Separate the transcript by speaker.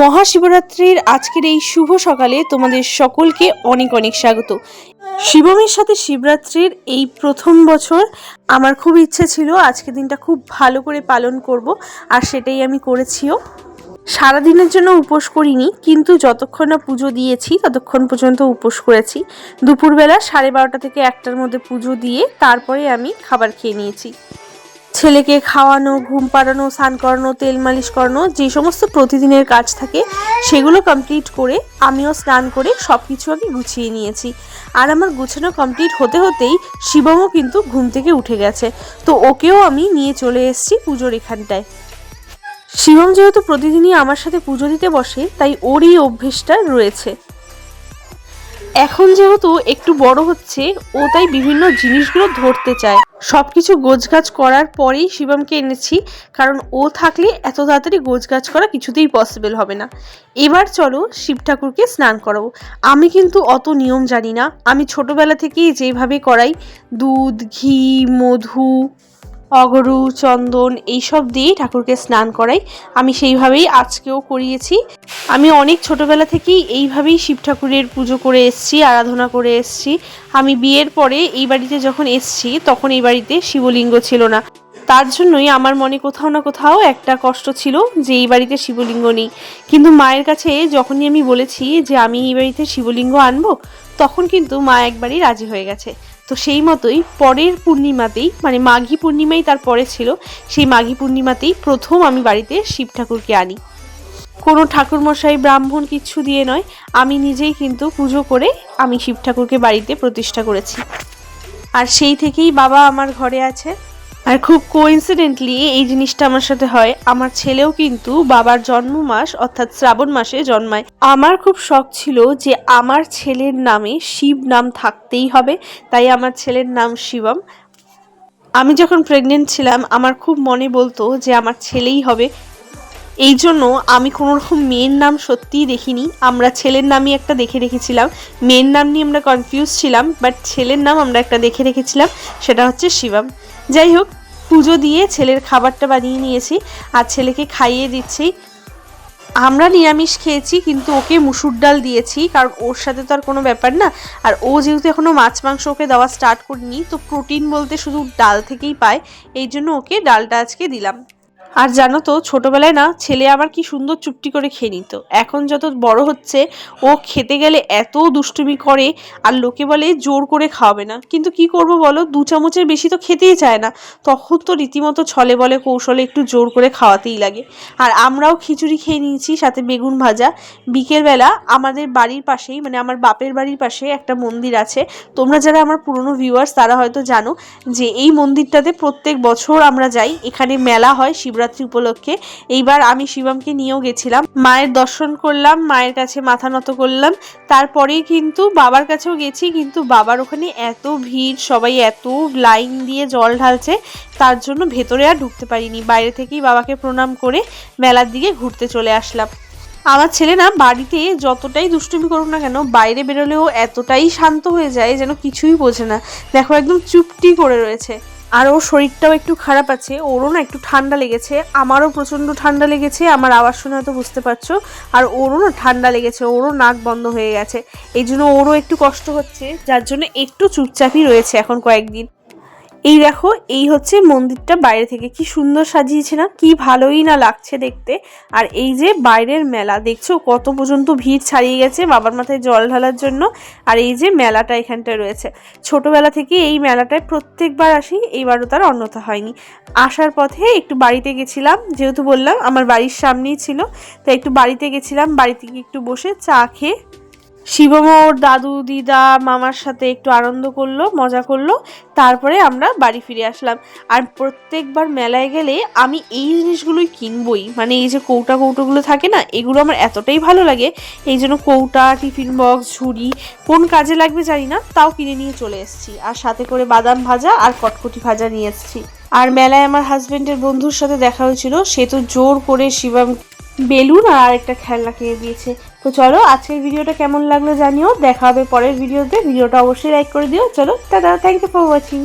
Speaker 1: মহাশিবরাত্রির আজকের এই শুভ সকালে তোমাদের সকলকে অনেক অনেক স্বাগত। শিবমের সাথে শিবরাত্রির এই প্রথম বছর আমার খুব ইচ্ছে ছিল আজকের দিনটা খুব ভালো করে পালন করব, আর সেটাই আমি করেছিও। সারাদিনের জন্য উপোস করিনি, কিন্তু যতক্ষণ না পুজো দিয়েছি, ততক্ষণ পর্যন্ত উপোস করেছি। দুপুরবেলা সাড়ে বারোটা থেকে একটার মধ্যে পুজো দিয়ে তারপরে আমি খাবার খেয়ে নিয়েছি। ছেলেকে খাওয়ানো, ঘুম পাড়ানো, স্নান করানো, তেল মালিশ করানো, যে সমস্ত প্রতিদিনের কাজ থাকে, সেগুলো কমপ্লিট করে আমিও স্নান করে সব কিছু আগে গুছিয়ে নিয়েছি। আর আমার গুছানো কমপ্লিট হতে হতেই শিবমও কিন্তু ঘুম থেকে উঠে গেছে। তো ওকেও আমি নিয়ে চলে এসেছি পুজোর এখানটায়। শিবম যেহেতু প্রতিদিনই আমার সাথে পুজো দিতে বসে, তাই ওর এই অভ্যেসটা রয়েছে। এখন যেহেতু একটু বড় হচ্ছে, ও তাই বিভিন্ন জিনিসগুলো ধরতে চায়। সব কিছু গোছগাছ করার পরেই শিবমকে এনেছি, কারণ ও থাকলে এত তাড়াতাড়ি গোছগাছ করা কিছুতেই পসিবল হবে না। এবার চলো শিব ঠাকুরকে স্নান করাবো। আমি কিন্তু অত নিয়ম জানি না। আমি ছোটোবেলা থেকেই যেভাবে করাই, দুধ, ঘি, মধু, অগরু, চন্দন, এইসব দিয়েই ঠাকুরকে স্নান করাই। আমি সেইভাবেই আজকেও করিয়েছি। আমি অনেক ছোটবেলা থেকেই এইভাবেই শিব ঠাকুরের পুজো করে এসছি, আরাধনা করে এসছি। আমি বিয়ের পরে এই বাড়িতে যখন এসছি, তখন এই বাড়িতে শিবলিঙ্গ ছিল না। তার জন্যই আমার মনে কোথাও না কোথাও একটা কষ্ট ছিল যে এই বাড়িতে শিবলিঙ্গ নেই। কিন্তু মায়ের কাছে যখনই আমি বলেছি যে আমি এই বাড়িতে শিবলিঙ্গ আনব, তখন কিন্তু মা একবারই রাজি হয়ে গেছে। তো সেই মতোই পরের পূর্ণিমাতেই মানে মাঘী পূর্ণিমাই তার পরে ছিল, সেই মাঘী পূর্ণিমাতেই প্রথম আমি বাড়িতে শিব ঠাকুরকে আনি। কোনো ঠাকুরমশাই ব্রাহ্মণ কিছু দিয়ে নয়, আমি নিজেই কিন্তু পুজো করে আমি শিব ঠাকুরকে বাড়িতে প্রতিষ্ঠা করেছি। আর সেই থেকেই বাবা আমার ঘরে আছে। আর খুব কোইন্সিডেন্টলি এই জিনিসটা আমার সাথে হয়, আমার ছেলেও কিন্তু বাবার জন্ম মাস অর্থাৎ শ্রাবণ মাসে জন্মায়। আমার খুব শখ ছিল যে আমার ছেলের নামে শিব নাম থাকতেই হবে, তাই আমার ছেলের নাম শিবম। আমি যখন প্রেগনেন্ট ছিলাম, আমার খুব মনে বলতো যে আমার ছেলেই হবে এই জন্য আমি কোনো রকম মেয়ের নাম সত্যিই দেখিনি। আমরা ছেলের নামই একটা দেখে রেখেছিলাম। মেয়ের নাম নিয়ে আমরা কনফিউজ ছিলাম বাট ছেলের নাম আমরা একটা দেখে রেখেছিলাম, সেটা হচ্ছে শিবম। যাই হোক, পুজো দিয়ে ছেলের খাবারটা বানিয়ে নিয়েছি আর ছেলেকে খাইয়ে দিচ্ছি। আমরা নিরামিষ খেয়েছি, কিন্তু ওকে মুসুর ডাল দিয়েছি, কারণ ওর সাথে তো আর কোনো ব্যাপার না। আর ও যেহেতু এখনও মাছ, মাংস ওকে দেওয়া স্টার্ট করিনি, তো প্রোটিন বলতে শুধু ডাল থেকেই পায়। এই জন্য ওকে ডালটা আজকে দিলাম। আর জানো তো, ছোটবেলায় না ছেলে আমার কি সুন্দর চুপটি করে খেয়ে নিত। এখন যত বড় হচ্ছে, ও খেতে গেলে এত দুষ্টুমি করে আর লোকে বলে জোর করে খাওয়াবে না। কিন্তু কি করব বলো, দু চামচের বেশি তো খেতেই চায় না। তখন তো রীতিমতো ছলে বলে কৌশলে একটু জোর করে খাওয়াতেই লাগে। আর আমরাও খিচুড়ি খেয়ে নিয়েছি, সাথে বেগুন ভাজা। বিকেলবেলা আমাদের বাড়ির পাশেই মানে আমার বাপের বাড়ির পাশে একটা মন্দির আছে। তোমরা যারা আমার পুরনো ভিউয়ার্স তারা হয়তো জানো যে এই মন্দিরটাতে প্রত্যেক বছর আমরা যাই। এখানে মেলা হয় শিবরাত্রি উপলক্ষে। এইবার আমি শিবমকে নিয়েও গেছিলাম। মায়ের দর্শন করলাম, মায়ের কাছে মাথা নত করলাম। তারপরেই কিন্তু বাবার কাছেও গেছি, কিন্তু বাবার ওখানে এত ভিড়, সবাই এত লাইন দিয়ে জল ঢালছে, তার জন্য ভেতরে আর ঢুকতে পারিনি। বাইরে থেকেই বাবাকে প্রণাম করে মেলার দিকে ঘুরতে চলে আসলাম। আমার ছেলে না বাড়িতে যতটাই দুষ্টুমি করুক না কেন, বাইরে বেরোলেও এতটাই শান্ত হয়ে যায় যেন কিছুই বোঝে না। দেখো একদম চুপটি করে রয়েছে। আর ওর শরীরটাও একটু খারাপ আছে, ওরও না একটু ঠান্ডা লেগেছে, আমারও প্রচণ্ড ঠান্ডা লেগেছে, আমার আওয়াজ শুনে হয়তো বুঝতে পারছ, আর ওরও না ঠান্ডা লেগেছে, ওরও নাক বন্ধ হয়ে গেছে, এই জন্য ওরও একটু কষ্ট হচ্ছে, যার জন্য একটু চুপচাপই রয়েছে এখন কয়েকদিন। এই দেখো, এই হচ্ছে মন্দিরটা বাইরে থেকে। কি সুন্দর সাজিয়েছে না, কি ভালোই না লাগছে দেখতে। আর এই যে বাইরের মেলা, দেখছ কত পর্যন্ত ভিড় ছাড়িয়ে গেছে বাবার মাথায় জল ঢালার জন্য। আর এই যে মেলাটা এখানটায় রয়েছে। ছোটবেলা থেকে এই মেলাটায় প্রত্যেকবার আসি, এইবারও তার অন্যথা হয়নি। আসার পথে একটু বাড়িতে গেছিলাম, যেহেতু বললাম আমার বাড়ির সামনেই ছিল। তাই একটু বাড়িতে গেছিলাম, বাড়িতে গিয়ে একটু বসে চা খেয়ে শিবম ওর দাদু, দিদা, মামার সাথে একটু আনন্দ করল, মজা করল। তারপরে আমরা বাড়ি ফিরে আসলাম। আর প্রত্যেকবার মেলায় গেলে আমি এই জিনিসগুলোই কিনবই। মানে এই যে কৌটা কৌটোগুলো থাকে না, এগুলো আমার এতটাই ভালো লাগে। এই জন্য কৌটা, টিফিন বক্স, ঝুড়ি, কোন কাজে লাগবে জানি না, তাও কিনে নিয়ে চলে এসেছি। আর সাথে করে বাদাম ভাজা আর কটকটি ভাজা নিয়ে এসেছি। আর মেলায় আমার হাজব্যান্ডের বন্ধুর সাথে দেখা হয়েছিল, সে তো জোর করে শিবম বেলুন আর আরেকটা খেলনা কিনে দিয়েছে। তো চলো, আজকের ভিডিওটা কেমন লাগল জানিও। দেখা হবে পরের ভিডিওতে। ভিডিওটা অবশ্যই লাইক করে দিও। চলো দাদা থ্যাংক ইউ ফর ওয়াচিং